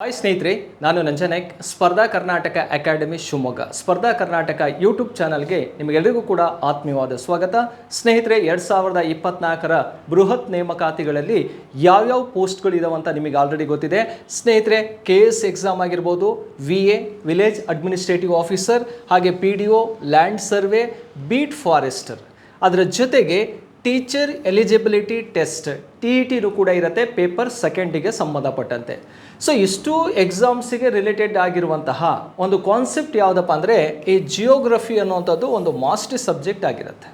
Hi ಸ್ನೇಹಿತರೆ, ನಾನು ನಂಜನಾಯ್ಕ್ ಸ್ಪರ್ಧಾ ಕರ್ನಾಟಕ ಅಕಾಡೆಮಿ ಶಿವಮೊಗ್ಗ. ಸ್ಪರ್ಧಾ ಕರ್ನಾಟಕ ಯೂಟ್ಯೂಬ್ ಚಾನಲ್ಗೆ ನಿಮಗೆಲ್ಲರಿಗೂ ಕೂಡ ಆತ್ಮೀಯವಾದ ಸ್ವಾಗತ. ಸ್ನೇಹಿತರೆ, ಎರಡು ಸಾವಿರದ ಇಪ್ಪತ್ನಾಲ್ಕರ ಬೃಹತ್ ನೇಮಕಾತಿಗಳಲ್ಲಿ ಯಾವ್ಯಾವ ಪೋಸ್ಟ್ಗಳಿದಾವೆ ಅಂತ ನಿಮಗೆ ಆಲ್ರೆಡಿ ಗೊತ್ತಿದೆ. ಸ್ನೇಹಿತರೆ ಕೆ ಎಸ್ ಎಕ್ಸಾಮ್ ಆಗಿರ್ಬೋದು V A village administrative officer ಹಾಗೆ P D O land survey beat forester ಅದರ ಜೊತೆಗೆ teacher eligibility test T E ಟಿನೂ ಕೂಡ ಇರುತ್ತೆ ಪೇಪರ್ ಸೆಕೆಂಡಿಗೆ ಸಂಬಂಧಪಟ್ಟಂತೆ. ಸೊ ಇಷ್ಟು ಎಕ್ಸಾಮ್ಸಿಗೆ ರಿಲೇಟೆಡ್ ಆಗಿರುವಂತಹ ಒಂದು ಕಾನ್ಸೆಪ್ಟ್ ಯಾವುದಪ್ಪ ಅಂದರೆ ಈ ಜಿಯೋಗ್ರಫಿ ಅನ್ನುವಂಥದ್ದು ಒಂದು ಮಾಸ್ಟ್ ಸಬ್ಜೆಕ್ಟ್ ಆಗಿರುತ್ತೆ.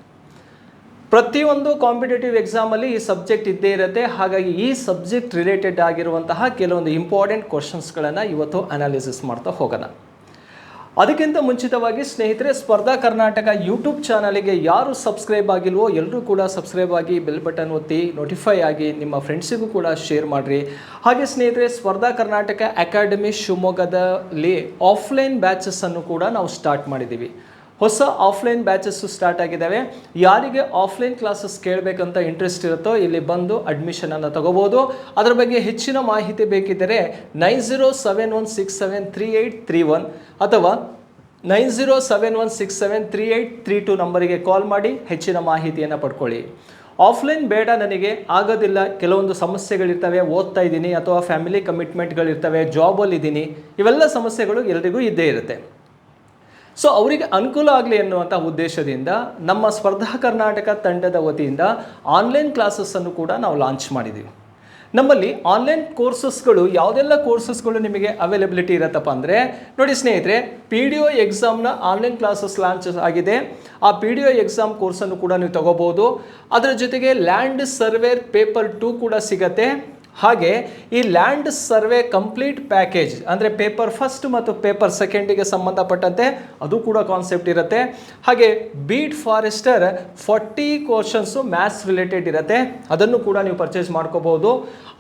ಪ್ರತಿಯೊಂದು ಕಾಂಪಿಟೇಟಿವ್ ಎಕ್ಸಾಮಲ್ಲಿ ಈ ಸಬ್ಜೆಕ್ಟ್ ಇದ್ದೇ ಇರುತ್ತೆ. ಹಾಗಾಗಿ ಈ ಸಬ್ಜೆಕ್ಟ್ ರಿಲೇಟೆಡ್ ಆಗಿರುವಂತಹ ಕೆಲವೊಂದು ಇಂಪಾರ್ಟೆಂಟ್ ಕ್ವಶನ್ಸ್ಗಳನ್ನು ಇವತ್ತು ಅನಾಲಿಸಿಸ್ ಮಾಡ್ತಾ ಹೋಗೋಣ. ಅದಕ್ಕಿಂತ ಮುಂಚಿತವಾಗಿ ಸ್ನೇಹಿತರೆ, ಸ್ಪರ್ಧಾ ಕರ್ನಾಟಕ ಯೂಟ್ಯೂಬ್ ಚಾನಲಿಗೆ ಯಾರು ಸಬ್ಸ್ಕ್ರೈಬ್ ಆಗಿಲ್ವೋ ಎಲ್ಲರೂ ಕೂಡ ಸಬ್ಸ್ಕ್ರೈಬ್ ಆಗಿ ಬೆಲ್ ಬಟನ್ ಒತ್ತಿ ನೋಟಿಫೈ ಆಗಿ ನಿಮ್ಮ ಫ್ರೆಂಡ್ಸಿಗೂ ಕೂಡ ಶೇರ್ ಮಾಡಿರಿ. ಹಾಗೆ ಸ್ನೇಹಿತರೆ, ಸ್ಪರ್ಧಾ ಕರ್ನಾಟಕ ಅಕಾಡೆಮಿ ಶಿವಮೊಗ್ಗದಲ್ಲಿ ಆಫ್ಲೈನ್ ಬ್ಯಾಚಸ್ಸನ್ನು ಕೂಡ ನಾವು ಸ್ಟಾರ್ಟ್ ಮಾಡಿದ್ದೀವಿ. ಹೊಸ ಆಫ್ಲೈನ್ ಬ್ಯಾಚಸ್ಸು ಸ್ಟಾರ್ಟ್ ಆಗಿದ್ದಾವೆ ಯಾರಿಗೆ ಆಫ್ಲೈನ್ ಕ್ಲಾಸಸ್ ಕೇಳಬೇಕಂತ ಇಂಟ್ರೆಸ್ಟ್ ಇರುತ್ತೋ ಇಲ್ಲಿ ಬಂದು ಅಡ್ಮಿಷನನ್ನು ತಗೋಬೋದು. ಅದರ ಬಗ್ಗೆ ಹೆಚ್ಚಿನ ಮಾಹಿತಿ ಬೇಕಿದ್ದರೆ nine zero seven one six seven three eight three one ಅಥವಾ nine zero seven one six seven three eight three two ನಂಬರಿಗೆ ಕಾಲ್ ಮಾಡಿ ಹೆಚ್ಚಿನ ಮಾಹಿತಿಯನ್ನು ಪಡ್ಕೊಳ್ಳಿ. ಆಫ್ಲೈನ್ ಬೇಡ ನನಗೆ, ಆಗೋದಿಲ್ಲ. ಕೆಲವೊಂದು ಸಮಸ್ಯೆಗಳಿರ್ತವೆ, ಓದ್ತಾ ಇದ್ದೀನಿ ಅಥವಾ ಫ್ಯಾಮಿಲಿ ಕಮಿಟ್ಮೆಂಟ್ಗಳಿರ್ತವೆ ಜಾಬಲ್ಲಿ ಇದ್ದೀನಿ. ಇವೆಲ್ಲ ಸಮಸ್ಯೆಗಳು ಎಲ್ರಿಗೂ ಇದ್ದೇ ಇರುತ್ತೆ. ಸೊ ಅವರಿಗೆ ಅನುಕೂಲ ಆಗಲಿ ಎನ್ನುವಂಥ ಉದ್ದೇಶದಿಂದ ನಮ್ಮ ಸ್ಪರ್ಧಾ ಕರ್ನಾಟಕ ತಂಡದ ವತಿಯಿಂದ ಆನ್ಲೈನ್ ಕ್ಲಾಸಸ್ಸನ್ನು ಕೂಡ ನಾವು ಲಾಂಚ್ ಮಾಡಿದ್ದೀವಿ ನಮ್ಮಲ್ಲಿ ಆನ್ಲೈನ್ ಕೋರ್ಸಸ್ಗಳು ಯಾವುದೆಲ್ಲ ಕೋರ್ಸಸ್ಗಳು ನಿಮಗೆ ಅವೈಲಬಿಲಿಟಿ ಇರತ್ತಪ್ಪ ಅಂದರೆ, ನೋಡಿ ಸ್ನೇಹಿತರೆ ಪಿ ಡಿ ಒ ಎಕ್ಸಾಮ್ನ ಆನ್ಲೈನ್ ಕ್ಲಾಸಸ್ ಲಾಂಚ್ ಆಗಿದೆ. ಆ ಪಿ ಡಿ ಒ ಎಕ್ಸಾಮ್ ಕೋರ್ಸನ್ನು ಕೂಡ ನೀವು ತಗೋಬೋದು. ಅದರ ಜೊತೆಗೆ ಲ್ಯಾಂಡ್ ಸರ್ವೇರ್ ಪೇಪರ್ ಟೂ ಕೂಡ ಸಿಗತ್ತೆ. ಹಾಗೆ ಈ ಲ್ಯಾಂಡ್ ಸರ್ವೆ ಕಂಪ್ಲೀಟ್ ಪ್ಯಾಕೇಜ್, ಅಂದರೆ ಪೇಪರ್ ಫಸ್ಟ್ ಮತ್ತು ಪೇಪರ್ ಸೆಕೆಂಡಿಗೆ ಸಂಬಂಧಪಟ್ಟಂತೆ ಅದು ಕೂಡ ಕಾನ್ಸೆಪ್ಟ್ ಇರುತ್ತೆ. ಹಾಗೆ beat forester forty questions maths related ಇರುತ್ತೆ. ಅದನ್ನು ಕೂಡ ನೀವು ಪರ್ಚೇಸ್ ಮಾಡ್ಕೋಬೋದು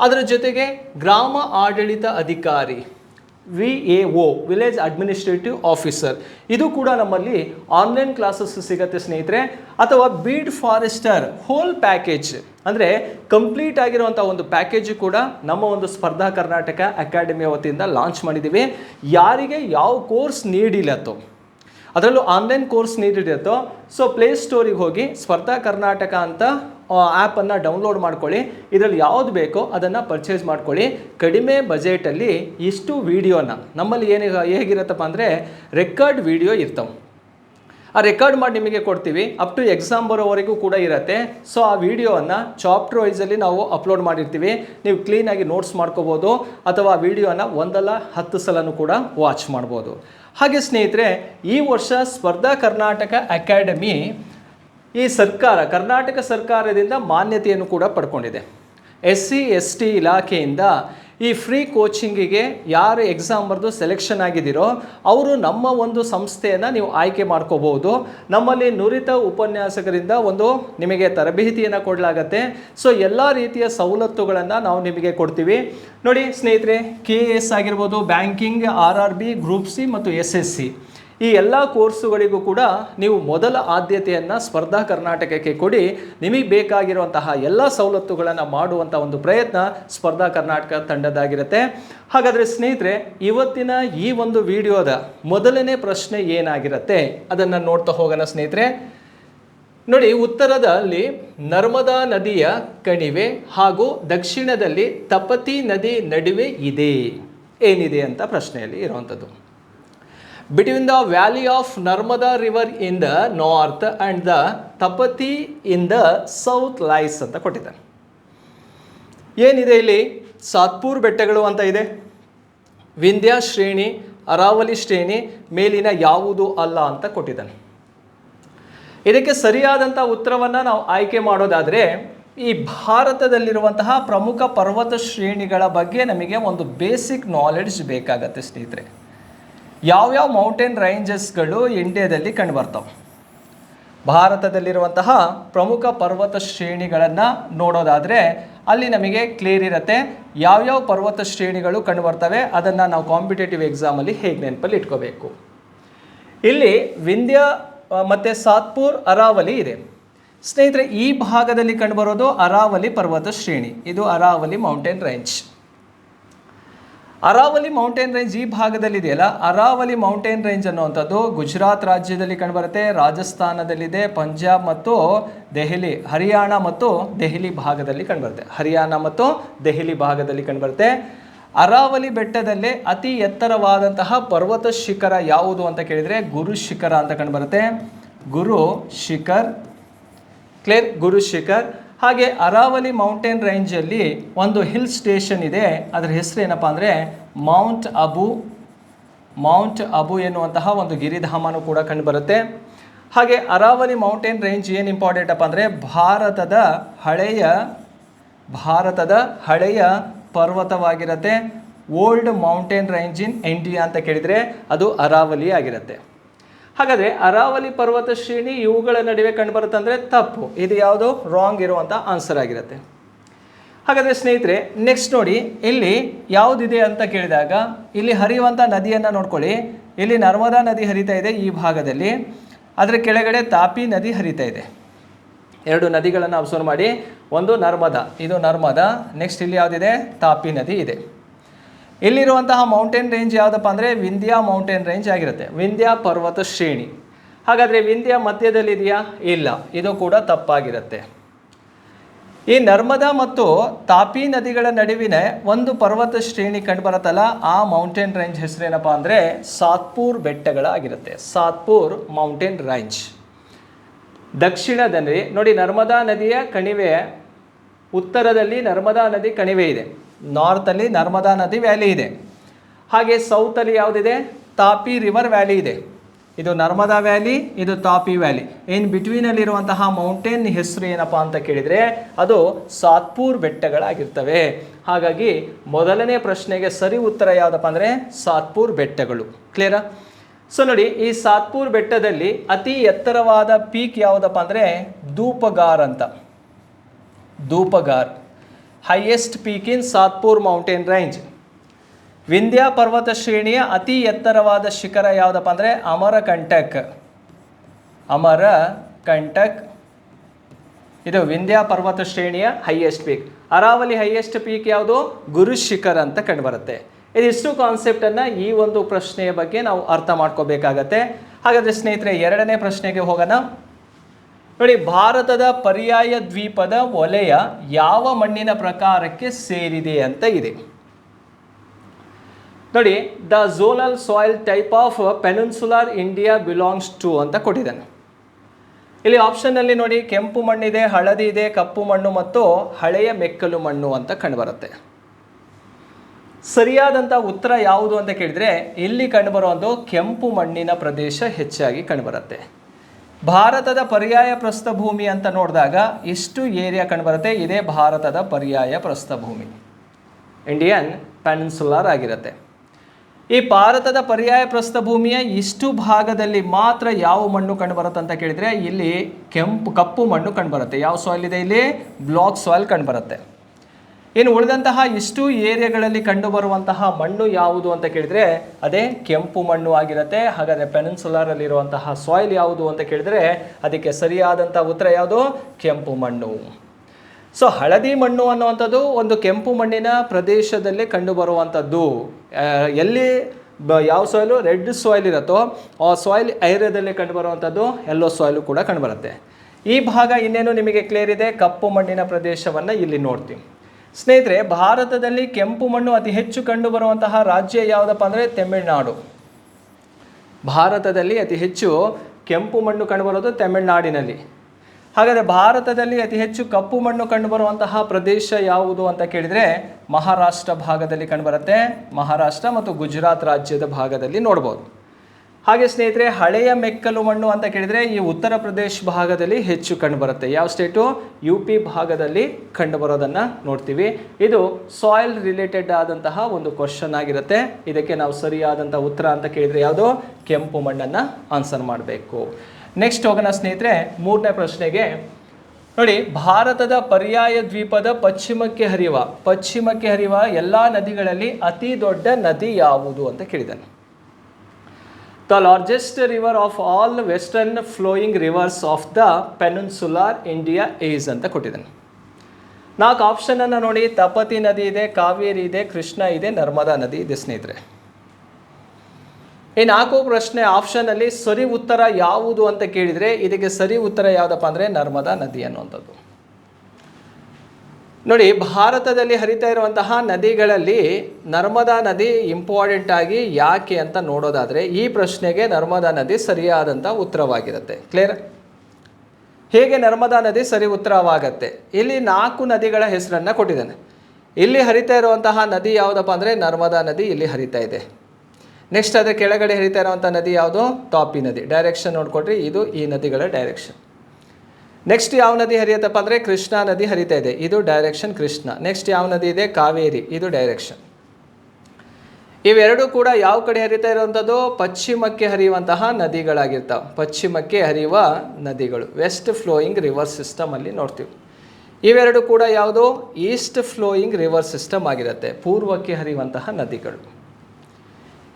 ಅದರ ಜೊತೆಗೆ ಗ್ರಾಮ ಆಡಳಿತ ಅಧಿಕಾರಿ. V A O village administrative officer ಇದು ಕೂಡ ನಮ್ಮಲ್ಲಿ ಆನ್ಲೈನ್ ಕ್ಲಾಸಸ್ ಸಿಗತ್ತೆ ಸ್ನೇಹಿತರೆ. ಅಥವಾ ಬೀಡ್ ಫಾರೆಸ್ಟರ್ ಹೋಲ್ ಪ್ಯಾಕೇಜ್ ಅಂದರೆ ಕಂಪ್ಲೀಟ್ ಆಗಿರುವಂಥ ಒಂದು ಪ್ಯಾಕೇಜು ಕೂಡ ನಮ್ಮ ಒಂದು ಸ್ಪರ್ಧಾ ಕರ್ನಾಟಕ ಅಕಾಡೆಮಿಯ ವತಿಯಿಂದ ಲಾಂಚ್ ಮಾಡಿದ್ದೀವಿ ಯಾರಿಗೆ ಯಾವ ಕೋರ್ಸ್ ನೀಡಿಲ್ಲತ್ತೋ. ಅದರಲ್ಲೂ ಆನ್ಲೈನ್ ಕೋರ್ಸ್ ನೀಡಿರುತ್ತೋ. ಸೊ ಪ್ಲೇಸ್ಟೋರಿಗೆ ಹೋಗಿ ಸ್ಪರ್ಧಾ ಕರ್ನಾಟಕ ಅಂತ ಆ್ಯಪನ್ನು ಡೌನ್ಲೋಡ್ ಮಾಡ್ಕೊಳ್ಳಿ. ಇದರಲ್ಲಿ ಯಾವುದು ಬೇಕೋ ಅದನ್ನು ಪರ್ಚೇಸ್ ಮಾಡ್ಕೊಳ್ಳಿ. ಕಡಿಮೆ ಬಜೆಟಲ್ಲಿ ಇಷ್ಟು ವೀಡಿಯೋನ ನಮ್ಮಲ್ಲಿ ಏನು ಹೇಗಿರುತ್ತಪ್ಪ ಅಂದರೆ ರೆಕಾರ್ಡ್ ವೀಡಿಯೋ ಇರ್ತವೆ. ಆ ರೆಕಾರ್ಡ್ ಮಾಡಿ ನಿಮಗೆ ಕೊಡ್ತೀವಿ. ಅಪ್ ಟು ಎಕ್ಸಾಮ್ ಬರೋವರೆಗೂ ಕೂಡ ಇರುತ್ತೆ. ಸೊ ಆ ವಿಡಿಯೋವನ್ನು ಚಾಪ್ಟರ್ ವೈಸಲ್ಲಿ ನಾವು ಅಪ್ಲೋಡ್ ಮಾಡಿರ್ತೀವಿ. ನೀವು ಕ್ಲೀನಾಗಿ ನೋಟ್ಸ್ ಮಾಡ್ಕೋಬೋದು. ಅಥವಾ ವಿಡಿಯೋನ ಒಂದಲ್ಲ ಹತ್ತು ಸಲನೂ ಕೂಡ ವಾಚ್ ಮಾಡ್ಬೋದು. ಹಾಗೆ ಸ್ನೇಹಿತರೆ, ಈ ವರ್ಷ ಸ್ಪರ್ಧಾ ಕರ್ನಾಟಕ ಅಕಾಡೆಮಿ ಈ ಸರ್ಕಾರ, ಕರ್ನಾಟಕ ಸರ್ಕಾರದಿಂದ ಮಾನ್ಯತೆಯನ್ನು ಕೂಡ ಪಡ್ಕೊಂಡಿದೆ. ಎಸ್ ಸಿ ಎಸ್ ಟಿ ಇಲಾಖೆಯಿಂದ ಈ ಫ್ರೀ ಕೋಚಿಂಗಿಗೆ ಯಾರು ಎಕ್ಸಾಮ್ ಬರೆದು ಸೆಲೆಕ್ಷನ್ ಆಗಿದ್ದೀರೋ ಅವರು ನಮ್ಮ ಒಂದು ಸಂಸ್ಥೆಯನ್ನು ನೀವು ಆಯ್ಕೆ ಮಾಡ್ಕೋಬೋದು ನಮ್ಮಲ್ಲಿ ನುರಿತ ಉಪನ್ಯಾಸಕರಿಂದ ಒಂದು ನಿಮಗೆ ತರಬೇತಿಯನ್ನು ಕೊಡಲಾಗತ್ತೆ. ಸೊ ಎಲ್ಲ ರೀತಿಯ ಸವಲತ್ತುಗಳನ್ನು ನಾವು ನಿಮಗೆ ಕೊಡ್ತೀವಿ. ನೋಡಿ ಸ್ನೇಹಿತರೆ, ಕೆ ಎ ಎಸ್ ಆಗಿರ್ಬೋದು, banking, R R B, group C ಮತ್ತು ಎಸ್ ಎಸ್ ಸಿ. ಈ ಎಲ್ಲ ಕೋರ್ಸುಗಳಿಗೂ ಕೂಡ ನೀವು ಮೊದಲ ಆದ್ಯತೆಯನ್ನು ಸ್ಪರ್ಧಾ ಕರ್ನಾಟಕಕ್ಕೆ ಕೊಡಿ. ನಿಮಗೆ ಬೇಕಾಗಿರುವಂತಹ ಎಲ್ಲ ಸವಲತ್ತುಗಳನ್ನು ಮಾಡುವಂಥ ಒಂದು ಪ್ರಯತ್ನ ಸ್ಪರ್ಧಾ ಕರ್ನಾಟಕ ತಂಡದಾಗಿರುತ್ತೆ. ಹಾಗಾದರೆ ಸ್ನೇಹಿತರೆ, ಇವತ್ತಿನ ಈ ಒಂದು ವಿಡಿಯೋದ ಮೊದಲನೇ ಪ್ರಶ್ನೆ ಏನಾಗಿರುತ್ತೆ? ಅದನ್ನು ನೋಡ್ತಾ ಹೋಗೋಣ ಸ್ನೇಹಿತರೆ. ನೋಡಿ, ಉತ್ತರದಲ್ಲಿ ನರ್ಮದಾ ನದಿಯ ಕಣಿವೆ ಹಾಗೂ ದಕ್ಷಿಣದಲ್ಲಿ ತಪತಿ ನದಿ ನಡುವೆ ಇದೆ. ಏನಿದೆ ಅಂತ ಪ್ರಶ್ನೆಯಲ್ಲಿ ಇರುವಂಥದ್ದು between the valley of Narmada river in the north and the Tapti in the south lies ಅಂತ ಕೊಟ್ಟಿದ್ದಾನೆ ಏನಿದೆ ಇಲ್ಲಿ? ಸಾತ್ಪೂರ್ ಬೆಟ್ಟಗಳು ಅಂತ ಇದೆ. ವಿಂಧ್ಯ ಶ್ರೇಣಿ ಅರಾವಲಿ ಶ್ರೇಣಿ, ಮೇಲಿನ ಯಾವುದು ಅಲ್ಲ ಅಂತ ಕೊಟ್ಟಿದ್ದಾನೆ ಇದಕ್ಕೆ ಸರಿಯಾದಂಥ ಉತ್ತರವನ್ನು ನಾವು ಆಯ್ಕೆ ಮಾಡೋದಾದರೆ, ಈ ಭಾರತದಲ್ಲಿರುವಂತಹ ಪ್ರಮುಖ ಪರ್ವತ ಶ್ರೇಣಿಗಳ ಬಗ್ಗೆ ನಮಗೆ ಒಂದು ಬೇಸಿಕ್ ನಾಲೆಡ್ಜ್ ಬೇಕಾಗತ್ತೆ ಸ್ನೇಹಿತರೆ. ಯಾವ್ಯಾವ ಮೌಂಟೇನ್ ರೇಂಜಸ್ಗಳು ಇಂಡಿಯಾದಲ್ಲಿ ಕಂಡುಬರ್ತವೆ? ಭಾರತದಲ್ಲಿರುವಂತಹ ಪ್ರಮುಖ ಪರ್ವತ ಶ್ರೇಣಿಗಳನ್ನು ನೋಡೋದಾದರೆ ಅಲ್ಲಿ ನಮಗೆ ಕ್ಲಿಯರ್ ಇರುತ್ತೆ ಯಾವ್ಯಾವ ಪರ್ವತ ಶ್ರೇಣಿಗಳು ಕಂಡುಬರ್ತವೆ ಅದನ್ನು ನಾವು ಕಾಂಪಿಟೇಟಿವ್ ಎಕ್ಸಾಮಲ್ಲಿ ಹೇಗೆ ನೆನಪಲ್ಲಿ ಇಟ್ಕೋಬೇಕು. ಇಲ್ಲಿ ವಿಂಧ್ಯ ಮತ್ತು ಸಾತ್ಪುರ್, ಅರಾವಲಿ ಇದೆ. ಸ್ನೇಹಿತರೆ, ಈ ಭಾಗದಲ್ಲಿ ಕಂಡುಬರೋದು ಅರಾವಲಿ ಪರ್ವತ ಶ್ರೇಣಿ. ಇದು Aravali mountain range Aravali mountain range ಈ ಭಾಗದಲ್ಲಿ ಇದೆಯಲ್ಲ ಅರಾವಲಿ ಮೌಂಟೇನ್ ರೇಂಜ್ ಅನ್ನುವಂಥದ್ದು ಗುಜರಾತ್ ರಾಜ್ಯದಲ್ಲಿ ಕಂಡುಬರುತ್ತೆ, ರಾಜಸ್ಥಾನದಲ್ಲಿದೆ, ಪಂಜಾಬ್ ಮತ್ತು ದೆಹಲಿ, ಹರಿಯಾಣ ಮತ್ತು ದೆಹಲಿ ಭಾಗದಲ್ಲಿ ಕಂಡುಬರುತ್ತೆ. ಹರಿಯಾಣ ಮತ್ತು ದೆಹಲಿ ಭಾಗದಲ್ಲಿ ಕಂಡುಬರುತ್ತೆ. ಅರಾವಲಿ ಬೆಟ್ಟದಲ್ಲೇ ಅತಿ ಎತ್ತರವಾದಂತಹ ಪರ್ವತ ಶಿಖರ ಯಾವುದು ಅಂತ ಕೇಳಿದರೆ ಗುರು ಶಿಖರ ಅಂತ ಕಂಡುಬರುತ್ತೆ. ಗುರು ಶಿಖರ್, ಕ್ಲಿಯರ್? ಗುರು ಶಿಖರ್. ಹಾಗೆ ಅರಾವಲಿ ಮೌಂಟೇನ್ ರೇಂಜಲ್ಲಿ ಒಂದು ಹಿಲ್ ಸ್ಟೇಷನ್ ಇದೆ. ಅದರ ಹೆಸರು ಏನಪ್ಪ ಅಂದರೆ ಮೌಂಟ್ ಅಬು ಮೌಂಟ್ ಅಬು ಎನ್ನುವಂತಹ ಒಂದು ಗಿರಿಧಾಮನೂ ಕೂಡ ಕಂಡುಬರುತ್ತೆ ಹಾಗೆ ಅರಾವಲಿ ಮೌಂಟೇನ್ ರೇಂಜ್ ಏನು ಇಂಪಾರ್ಟೆಂಟ್ ಅಪ್ಪ ಅಂದರೆ ಭಾರತದ ಹಳೆಯ ಭಾರತದ ಹಳೆಯ ಪರ್ವತವಾಗಿರುತ್ತೆ. Old mountain range in India ಅಂತ ಕೇಳಿದರೆ ಅದು ಅರಾವಲಿ ಆಗಿರುತ್ತೆ. ಹಾಗಾದರೆ ಅರಾವಲಿ ಪರ್ವತ ಶ್ರೇಣಿ ಇವುಗಳ ನಡುವೆ ಕಂಡುಬರುತ್ತೆ ಅಂದರೆ ತಪ್ಪು. ಇದು ಯಾವುದು ರಾಂಗ್ ಇರುವಂಥ ಆನ್ಸರ್ ಆಗಿರುತ್ತೆ. ಹಾಗಾದರೆ ಸ್ನೇಹಿತರೆ ನೆಕ್ಸ್ಟ್ ನೋಡಿ, ಇಲ್ಲಿ ಯಾವುದಿದೆ ಅಂತ ಕೇಳಿದಾಗ, ಇಲ್ಲಿ ಹರಿಯುವಂಥ ನದಿಯನ್ನು ನೋಡ್ಕೊಳ್ಳಿ. ಇಲ್ಲಿ ನರ್ಮದಾ ನದಿ ಹರಿತಾ ಇದೆ ಈ ಭಾಗದಲ್ಲಿ. ಅದರ ಕೆಳಗಡೆ ತಾಪಿ ನದಿ ಹರಿತಾ ಇದೆ. ಎರಡು ನದಿಗಳನ್ನು ಅಬ್ಸರ್ವ್ ಮಾಡಿ. ಒಂದು ನರ್ಮದಾ, ಇದು ನರ್ಮದಾ ನೆಕ್ಸ್ಟ್ ಇಲ್ಲಿ ಯಾವುದಿದೆ? ತಾಪಿ ನದಿ ಇದೆ. ಇಲ್ಲಿರುವಂತಹ ಮೌಂಟೇನ್ ರೇಂಜ್ ಯಾವುದಪ್ಪ ಅಂದರೆ ವಿಂಧ್ಯ ಮೌಂಟೇನ್ ರೇಂಜ್ ಆಗಿರುತ್ತೆ. ವಿಂಧ್ಯ ಪರ್ವತ ಶ್ರೇಣಿ. ಹಾಗಾದರೆ ವಿಂಧ್ಯ ಮಧ್ಯದಲ್ಲಿದೆಯಾ? ಇಲ್ಲ. ಇದು ಕೂಡ ತಪ್ಪಾಗಿರುತ್ತೆ. ಈ ನರ್ಮದಾ ಮತ್ತು ತಾಪಿ ನದಿಗಳ ನಡುವಿನ ಒಂದು ಪರ್ವತ ಶ್ರೇಣಿ ಕಂಡುಬರುತ್ತಲ್ಲ, ಆ ಮೌಂಟೇನ್ ರೇಂಜ್ ಹೆಸರೇನಪ್ಪ ಅಂದರೆ ಸಾತ್ಪೂರ್ ಬೆಟ್ಟಗಳಾಗಿರುತ್ತೆ. ಸಾತ್ಪೂರ್ ಮೌಂಟೇನ್ ರೇಂಜ್ ದಕ್ಷಿಣದಲ್ಲಿ ನೋಡಿ ನರ್ಮದಾ ನದಿಯ ಕಣಿವೆ, ಉತ್ತರದಲ್ಲಿ ನರ್ಮದಾ ನದಿ ಕಣಿವೆ ಇದೆ. ನಾರ್ತಲ್ಲಿ ನರ್ಮದಾ ನದಿ ವ್ಯಾಲಿ ಇದೆ. ಹಾಗೆ ಸೌತಲ್ಲಿ ಯಾವುದಿದೆ? ತಾಪಿ ರಿವರ್ ವ್ಯಾಲಿ ಇದೆ. ಇದು ನರ್ಮದಾ ವ್ಯಾಲಿ ಇದು ತಾಪಿ ವ್ಯಾಲಿ ಇನ್ ಬಿಟ್ವೀನಲ್ಲಿರುವಂತಹ ಮೌಂಟೇನ್ ಹೆಸರು ಏನಪ್ಪ ಅಂತ ಕೇಳಿದರೆ, ಅದು ಸಾತ್ಪೂರ್ ಬೆಟ್ಟಗಳಾಗಿರ್ತವೆ. ಹಾಗಾಗಿ ಮೊದಲನೇ ಪ್ರಶ್ನೆಗೆ ಸರಿ ಉತ್ತರ ಯಾವುದಪ್ಪ ಅಂದರೆ ಸಾತ್ಪೂರ್ ಬೆಟ್ಟಗಳು. ಕ್ಲಿಯರಾ ಸೊ ನೋಡಿ, ಈ ಸಾತ್ಪೂರ್ ಬೆಟ್ಟದಲ್ಲಿ ಅತಿ ಎತ್ತರವಾದ ಪೀಕ್ ಯಾವುದಪ್ಪ ಅಂದರೆ ಧೂಪಗಾರ್ ಅಂತ. Dhupgarh. Highest peak in Satpura mountain range Vindhya ಪರ್ವತ ಶ್ರೇಣಿಯ ಅತಿ ಎತ್ತರವಾದ ಶಿಖರ ಯಾವುದಪ್ಪ ಅಂದರೆ ಅಮರಕಂಟಕ್ ಅಮರ ಕಂಟಕ್ ಇದು ವಿಂಧ್ಯ ಪರ್ವತ ಶ್ರೇಣಿಯ highest peak Aravalli highest peak ಯಾವುದು ಗುರು ಶಿಖರ್ ಅಂತ ಕಂಡುಬರುತ್ತೆ ಇದಿಷ್ಟು ಕಾನ್ಸೆಪ್ಟನ್ನು ಈ ಒಂದು ಪ್ರಶ್ನೆಯ ಬಗ್ಗೆ ನಾವು ಅರ್ಥ ಮಾಡ್ಕೋಬೇಕಾಗತ್ತೆ. ಹಾಗಾದರೆ ಸ್ನೇಹಿತರೆ, ಎರಡನೇ ಪ್ರಶ್ನೆಗೆ ಹೋಗೋಣ. ನೋಡಿ, ಭಾರತದ ಪರ್ಯಾಯ ದ್ವೀಪದ ವಲಯ ಯಾವ ಮಣ್ಣಿನ ಪ್ರಕಾರಕ್ಕೆ ಸೇರಿದೆ ಅಂತ ಇದೆ. ನೋಡಿ, the zonal soil type of peninsular India belongs to ಅಂತ ಕೊಟ್ಟಿದ್ದಾನೆ. ಇಲ್ಲಿ ಆಪ್ಷನ್ನಲ್ಲಿ ನೋಡಿ, ಕೆಂಪು ಮಣ್ಣಿದೆ, ಹಳದಿ ಇದೆ, ಕಪ್ಪು ಮಣ್ಣು ಮತ್ತು ಹಳೆಯ ಮೆಕ್ಕಲು ಮಣ್ಣು ಅಂತ ಕಂಡುಬರುತ್ತೆ. ಸರಿಯಾದಂಥ ಉತ್ತರ ಯಾವುದು ಅಂತ ಕೇಳಿದರೆ, ಇಲ್ಲಿ ಕಂಡುಬರುವಂಥ ಕೆಂಪು ಮಣ್ಣಿನ ಪ್ರದೇಶ ಹೆಚ್ಚಾಗಿ ಕಂಡುಬರುತ್ತೆ. ಭಾರತದ ಪರ್ಯಾಯ ಪ್ರಸ್ಥಭೂಮಿ ಅಂತ ನೋಡಿದಾಗ ಎಷ್ಟು ಏರಿಯಾ ಕಂಡುಬರುತ್ತೆ? ಇದೇ ಭಾರತದ ಪರ್ಯಾಯ ಪ್ರಸ್ಥಭೂಮಿ. ಇಂಡಿಯನ್ ಪೆನ್ಸುಲರ್ ಆಗಿರುತ್ತೆ ಈ ಭಾರತದ ಪರ್ಯಾಯ ಪ್ರಸ್ಥಭೂಮಿಯ ಇಷ್ಟು ಭಾಗದಲ್ಲಿ ಮಾತ್ರ ಯಾವ ಮಣ್ಣು ಕಂಡುಬರುತ್ತೆ ಅಂತ ಕೇಳಿದರೆ, ಇಲ್ಲಿ ಕೆಂಪು ಕಪ್ಪು ಮಣ್ಣು ಕಂಡುಬರುತ್ತೆ. ಯಾವ ಸಾಯಿಲ್ ಇದೆ ಇಲ್ಲಿ? ಬ್ಲಾಕ್ ಸಾಯಿಲ್ ಕಂಡುಬರುತ್ತೆ. ಇನ್ನು ಉಳಿದಂತಹ ಇಷ್ಟು ಏರಿಯಾಗಳಲ್ಲಿ ಕಂಡುಬರುವಂತಹ ಮಣ್ಣು ಯಾವುದು ಅಂತ ಕೇಳಿದರೆ ಅದೇ ಕೆಂಪು ಮಣ್ಣು ಆಗಿರುತ್ತೆ. ಹಾಗಾದರೆ ಪೆನಿನ್ಸುಲಾರಲ್ಲಿರುವಂತಹ ಸಾಯಿಲ್ ಯಾವುದು ಅಂತ ಕೇಳಿದರೆ ಅದಕ್ಕೆ ಸರಿಯಾದಂಥ ಉತ್ತರ ಯಾವುದು? ಕೆಂಪು ಮಣ್ಣು. ಸೊ ಹಳದಿ ಮಣ್ಣು ಅನ್ನುವಂಥದ್ದು ಒಂದು ಕೆಂಪು ಮಣ್ಣಿನ ಪ್ರದೇಶದಲ್ಲಿ ಕಂಡುಬರುವಂಥದ್ದು. ಎಲ್ಲಿ ಬ, ಯಾವ ಸಾಯಿಲು ರೆಡ್ ಸಾಯಿಲ್ ಇರುತ್ತೋ, ಆ ಸಾಯಿಲ್ ಏರಿಯಾದಲ್ಲಿ ಕಂಡುಬರುವಂಥದ್ದು ಎಲ್ಲೋ ಸಾಯಿಲು ಕೂಡ ಕಂಡುಬರುತ್ತೆ. ಈ ಭಾಗ ಇನ್ನೇನು ನಿಮಗೆ ಕ್ಲಿಯರ್ ಇದೆ? ಕಪ್ಪು ಮಣ್ಣಿನ ಪ್ರದೇಶವನ್ನು ಇಲ್ಲಿ ನೋಡ್ತೀವಿ. ಸ್ನೇಹಿತರೆ, ಭಾರತದಲ್ಲಿ ಕೆಂಪು ಮಣ್ಣು ಅತಿ ಹೆಚ್ಚು ಕಂಡುಬರುವಂತಹ ರಾಜ್ಯ ಯಾವುದಪ್ಪ ಅಂದರೆ ತಮಿಳುನಾಡು. ಭಾರತದಲ್ಲಿ ಅತಿ ಹೆಚ್ಚು ಕೆಂಪು ಮಣ್ಣು ಕಂಡುಬರೋದು ತಮಿಳುನಾಡಿನಲ್ಲಿ. ಹಾಗಾದರೆ ಭಾರತದಲ್ಲಿ ಅತಿ ಹೆಚ್ಚು ಕಪ್ಪು ಮಣ್ಣು ಕಂಡುಬರುವಂತಹ ಪ್ರದೇಶ ಯಾವುದು ಅಂತ ಕೇಳಿದರೆ, ಮಹಾರಾಷ್ಟ್ರ ಭಾಗದಲ್ಲಿ ಕಂಡುಬರುತ್ತೆ. ಮಹಾರಾಷ್ಟ್ರ ಮತ್ತು ಗುಜರಾತ್ ರಾಜ್ಯದ ಭಾಗದಲ್ಲಿ ನೋಡ್ಬೋದು. ಹಾಗೆ ಸ್ನೇಹಿತರೆ, ಹಳೆಯ ಮೆಕ್ಕಲು ಮಣ್ಣು ಅಂತ ಕೇಳಿದರೆ ಈ ಉತ್ತರ ಪ್ರದೇಶ ಭಾಗದಲ್ಲಿ ಹೆಚ್ಚು ಕಂಡುಬರುತ್ತೆ ಯಾವ ಸ್ಟೇಟು ಯು ಪಿ ಭಾಗದಲ್ಲಿ ಕಂಡುಬರೋದನ್ನು ನೋಡ್ತೀವಿ. ಇದು ಸಾಯಿಲ್ ರಿಲೇಟೆಡ್ ಆದಂತಹ ಒಂದು ಕ್ವಶನ್ ಆಗಿರುತ್ತೆ. ಇದಕ್ಕೆ ನಾವು ಸರಿಯಾದಂಥ ಉತ್ತರ ಅಂತ ಕೇಳಿದರೆ ಯಾವುದು? ಕೆಂಪು ಮಣ್ಣನ್ನು ಆನ್ಸರ್ ಮಾಡಬೇಕು. ನೆಕ್ಸ್ಟ್ ಹೋಗೋಣ ಸ್ನೇಹಿತರೆ, ಮೂರನೇ ಪ್ರಶ್ನೆಗೆ. ನೋಡಿ, ಭಾರತದ ಪರ್ಯಾಯ ದ್ವೀಪದ ಪಶ್ಚಿಮಕ್ಕೆ ಹರಿಯುವ ಪಶ್ಚಿಮಕ್ಕೆ ಹರಿಯುವ ಎಲ್ಲ ನದಿಗಳಲ್ಲಿ ಅತಿ ದೊಡ್ಡ ನದಿ ಯಾವುದು ಅಂತ ಕೇಳಿದ್ದಾನೆ. The largest river of all western flowing rivers of the peninsular India is ಅಂತ ಕೊಟ್ಟಿದ್ದಾನೆ. ನಾಲ್ಕು ಆಪ್ಷನನ್ನು ನೋಡಿ. ತಪತಿ ನದಿ ಇದೆ ಕಾವೇರಿ ಇದೆ ಕೃಷ್ಣ ಇದೆ ನರ್ಮದಾ ನದಿ ಇದೆ ಸ್ನೇಹಿತರೆ. ಈ ನಾಲ್ಕು ಪ್ರಶ್ನೆ ಆಪ್ಷನಲ್ಲಿ ಸರಿ ಉತ್ತರ ಯಾವುದು ಅಂತ ಕೇಳಿದರೆ ಇದಕ್ಕೆ ಸರಿ ಉತ್ತರ ಯಾವುದಪ್ಪ ಅಂದರೆ ನರ್ಮದಾ ನದಿ ಅನ್ನುವಂಥದ್ದು. ನೋಡಿ, ಭಾರತದಲ್ಲಿ ಹರಿತಾ ಇರುವಂತಹ ನದಿಗಳಲ್ಲಿ ನರ್ಮದಾ ನದಿ ಇಂಪಾರ್ಟೆಂಟ್ ಆಗಿ ಯಾಕೆ ಅಂತ ನೋಡೋದಾದರೆ, ಈ ಪ್ರಶ್ನೆಗೆ ನರ್ಮದಾ ನದಿ ಸರಿಯಾದಂಥ ಉತ್ತರವಾಗಿರುತ್ತೆ. ಕ್ಲಿಯರ್ ಹೇಗೆ ನರ್ಮದಾ ನದಿ ಸರಿ ಉತ್ತರವಾಗತ್ತೆ? ಇಲ್ಲಿ ನಾಲ್ಕು ನದಿಗಳ ಹೆಸರನ್ನು ಕೊಟ್ಟಿದ್ದಾನೆ. ಇಲ್ಲಿ ಹರಿತಾ ಇರುವಂತಹ ನದಿ ಯಾವುದಪ್ಪ ಅಂದರೆ, ನರ್ಮದಾ ನದಿ ಇಲ್ಲಿ ಹರಿತಾ ಇದೆ. ನೆಕ್ಸ್ಟ್ ಅದರ ಕೆಳಗಡೆ ಹರಿತಾ ಇರುವಂಥ ನದಿ ಯಾವುದು? ತಾಪಿ ನದಿ. ಡೈರೆಕ್ಷನ್ ನೋಡಿಕೊಟ್ರಿ ಇದು ಈ ನದಿಗಳ ಡೈರೆಕ್ಷನ್ ನೆಕ್ಸ್ಟ್ ಯಾವ ನದಿ ಹರಿಯುತ್ತಪ್ಪ ಅಂದರೆ ಕೃಷ್ಣಾ ನದಿ ಹರಿತಾ ಇದೆ. ಇದು ಡೈರೆಕ್ಷನ್ ಕೃಷ್ಣ. ನೆಕ್ಸ್ಟ್ ಯಾವ ನದಿ ಇದೆ? ಕಾವೇರಿ. ಇದು ಡೈರೆಕ್ಷನ್ ಇವೆರಡೂ ಕೂಡ ಯಾವ ಕಡೆ ಹರಿತಾ ಇರುವಂಥದ್ದು? ಪಶ್ಚಿಮಕ್ಕೆ ಹರಿಯುವಂತಹ ನದಿಗಳಾಗಿರ್ತಾವೆ. ಪಶ್ಚಿಮಕ್ಕೆ ಹರಿಯುವ ನದಿಗಳು. ವೆಸ್ಟ್ ಫ್ಲೋಯಿಂಗ್ ರಿವರ್ ಸಿಸ್ಟಮಲ್ಲಿ ನೋಡ್ತೀವಿ. ಇವೆರಡು ಕೂಡ ಯಾವುದು? ಈಸ್ಟ್ ಫ್ಲೋಯಿಂಗ್ ರಿವರ್ ಸಿಸ್ಟಮ್ ಆಗಿರುತ್ತೆ. ಪೂರ್ವಕ್ಕೆ ಹರಿಯುವಂತಹ ನದಿಗಳು.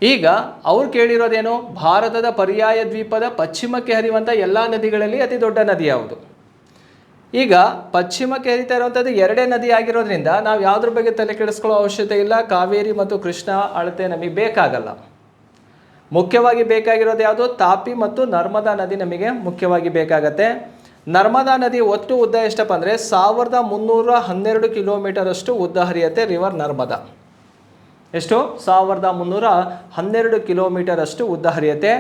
ಈಗ ಅವ್ರು ಕೇಳಿರೋದೇನು? ಭಾರತದ ಪರ್ಯಾಯ ದ್ವೀಪದ ಪಶ್ಚಿಮಕ್ಕೆ ಹರಿಯುವಂಥ ಎಲ್ಲ ನದಿಗಳಲ್ಲಿ ಅತಿ ದೊಡ್ಡ ನದಿ ಯಾವುದು? ಈಗ ಪಶ್ಚಿಮಕ್ಕೆ ಹರಿತಾ ಇರುವಂಥದ್ದು ಎರಡೇ ನದಿ ಆಗಿರೋದ್ರಿಂದ ನಾವು ಯಾವುದ್ರ ಬಗ್ಗೆ ತಲೆ ಕೆಡಿಸ್ಕೊಳ್ಳೋ ಅವಶ್ಯಕತೆ ಇಲ್ಲ. ಕಾವೇರಿ ಮತ್ತು ಕೃಷ್ಣ ಅಳತೆ ನಮಗೆ ಬೇಕಾಗಲ್ಲ. ಮುಖ್ಯವಾಗಿ ಬೇಕಾಗಿರೋದು ಯಾವುದು? ತಾಪಿ ಮತ್ತು ನರ್ಮದಾ ನದಿ ನಮಗೆ ಮುಖ್ಯವಾಗಿ ಬೇಕಾಗತ್ತೆ. ನರ್ಮದಾ ನದಿ ಒಟ್ಟು ಉದ್ದ ಎಷ್ಟಪ್ಪ ಅಂದರೆ ಸಾವಿರದ ಮುನ್ನೂರ ಹನ್ನೆರಡು ಕಿಲೋಮೀಟರ್ ಅಷ್ಟು ಉದ್ದ ಹರಿಯುತ್ತೆ ರಿವರ್ ನರ್ಮದಾ. ಎಷ್ಟು? ಸಾವಿರದ ಮುನ್ನೂರ ಹನ್ನೆರಡು ಕಿಲೋಮೀಟರ್ ಅಷ್ಟು ಉದ್ದ ಹರಿಯುತ್ತೆ.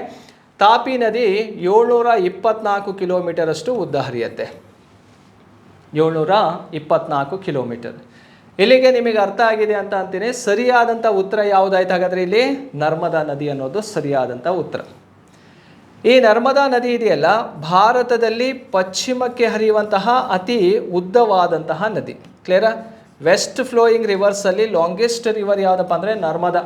ತಾಪಿ ನದಿ ಏಳ್ನೂರ ಇಪ್ಪತ್ನಾಲ್ಕು ಕಿಲೋಮೀಟರಷ್ಟು ಉದ್ದ ಹರಿಯುತ್ತೆ. ಏಳ್ನೂರ ಇಪ್ಪತ್ನಾಲ್ಕು ಕಿಲೋಮೀಟರ್. ಇಲ್ಲಿಗೆ ನಿಮಗೆ ಅರ್ಥ ಆಗಿದೆ ಅಂತ ಅಂತೀನಿ. ಸರಿಯಾದಂಥ ಉತ್ತರ ಯಾವುದಾಯ್ತು ಹಾಗಾದರೆ ಇಲ್ಲಿ? ನರ್ಮದಾ ನದಿ ಅನ್ನೋದು ಸರಿಯಾದಂಥ ಉತ್ತರ. ಈ ನರ್ಮದಾ ನದಿ ಇದೆಯಲ್ಲ, ಭಾರತದಲ್ಲಿ ಪಶ್ಚಿಮಕ್ಕೆ ಹರಿಯುವಂತಹ ಅತಿ ಉದ್ದವಾದಂತಹ ನದಿ. ಕ್ಲಿಯರ ವೆಸ್ಟ್ ಫ್ಲೋಯಿಂಗ್ ರಿವರ್ಸಲ್ಲಿ ಲಾಂಗೆಸ್ಟ್ ರಿವರ್ ಯಾವುದಪ್ಪ ಅಂದರೆ ನರ್ಮದಾ.